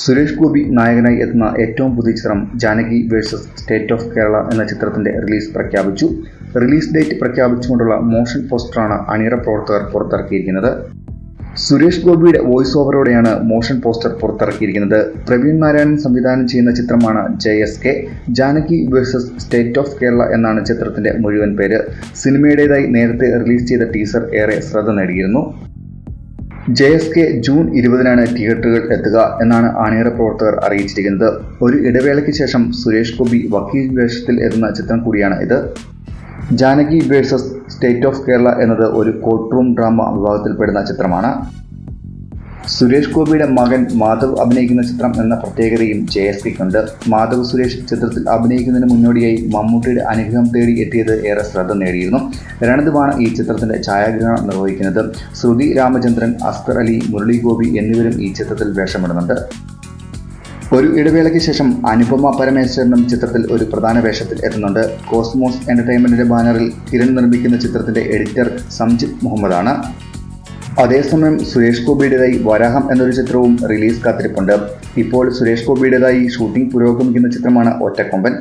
സുരേഷ് ഗോപി നായകനായി എത്തുന്ന ഏറ്റവും പുതിയ ചിത്രം Janaki versus state of Kerala എന്ന ചിത്രത്തിന്റെ റിലീസ് പ്രഖ്യാപിച്ചു. റിലീസ് ഡേറ്റ് പ്രഖ്യാപിച്ചുകൊണ്ടുള്ള മോഷൻ പോസ്റ്ററാണ് അണിയറ പ്രവർത്തകർ പുറത്തിറക്കിയിരിക്കുന്നത്. സുരേഷ് ഗോപിയുടെ വോയിസ് ഓവറോടെയാണ് മോഷൻ പോസ്റ്റർ പുറത്തിറക്കിയിരിക്കുന്നത്. പ്രവീൺ നാരായണൻ സംവിധാനം ചെയ്യുന്ന ചിത്രമാണ് J S K. Janaki versus state of Kerala എന്നാണ് ചിത്രത്തിന്റെ മുഴുവൻ പേര്. സിനിമയുടേതായി നേരത്തെ റിലീസ് ചെയ്ത ടീസർ ഏറെ ശ്രദ്ധ നേടിയിരുന്നു. ജെ എസ് കെ ജൂൺ ഇരുപതിനാണ് തിയേറ്ററുകൾ എത്തുക എന്നാണ് ആണിയറ പ്രവർത്തകർ അറിയിച്ചിരിക്കുന്നത്. ഒരു ഇടവേളയ്ക്ക് ശേഷം സുരേഷ് ഗോപി വക്കീൽ വേഷത്തിൽ എത്തുന്ന ചിത്രം കൂടിയാണ് ഇത്. Janaki versus state of Kerala എന്നത് ഒരു കോർട്ട് റൂം ഡ്രാമ വിഭാഗത്തിൽപ്പെടുന്ന ചിത്രമാണ്. സുരേഷ് ഗോപിയുടെ മകൻ മാധവ് അഭിനയിക്കുന്ന ചിത്രം എന്ന പ്രത്യേകതയും ജെ എസ് പിക്കുണ്ട് മാധവ് സുരേഷ് ചിത്രത്തിൽ അഭിനയിക്കുന്നതിന് മുന്നോടിയായി മമ്മൂട്ടിയുടെ അനുഗ്രഹം തേടി എത്തിയത് ഏറെ ശ്രദ്ധ നേടിയിരുന്നു. രണദുവാണ് ഈ ചിത്രത്തിന്റെ ഛായാഗ്രഹണം നിർവഹിക്കുന്നത്. ശ്രുതി രാമചന്ദ്രൻ അസ്കർ അലി മുരളി ഗോപി എന്നിവരും ഈ ചിത്രത്തിൽ വേഷമിടുന്നുണ്ട്. ഒരു ഇടവേളയ്ക്ക് ശേഷം അനുപമ പരമേശ്വരനും ചിത്രത്തിൽ ഒരു പ്രധാന വേഷത്തിൽ എത്തുന്നുണ്ട്. കോസ്മോസ് എന്റർടൈൻമെന്റിന്റെ ബാനറിൽ കിരൺ നിർമ്മിക്കുന്ന ചിത്രത്തിന്റെ എഡിറ്റർ സംജിത് മുഹമ്മദാണ്. അതേസമയം സുരേഷ് ഗോപിയുടേതായി വരാഹം എന്നൊരു ചിത്രവും റിലീസ് കാത്തിരിപ്പുണ്ട്. ഇപ്പോൾ സുരേഷ് ഗോപിയുടേതായി ഷൂട്ടിംഗ് പുരോഗമിക്കുന്ന ചിത്രമാണ് ഒറ്റക്കൊമ്പൻ.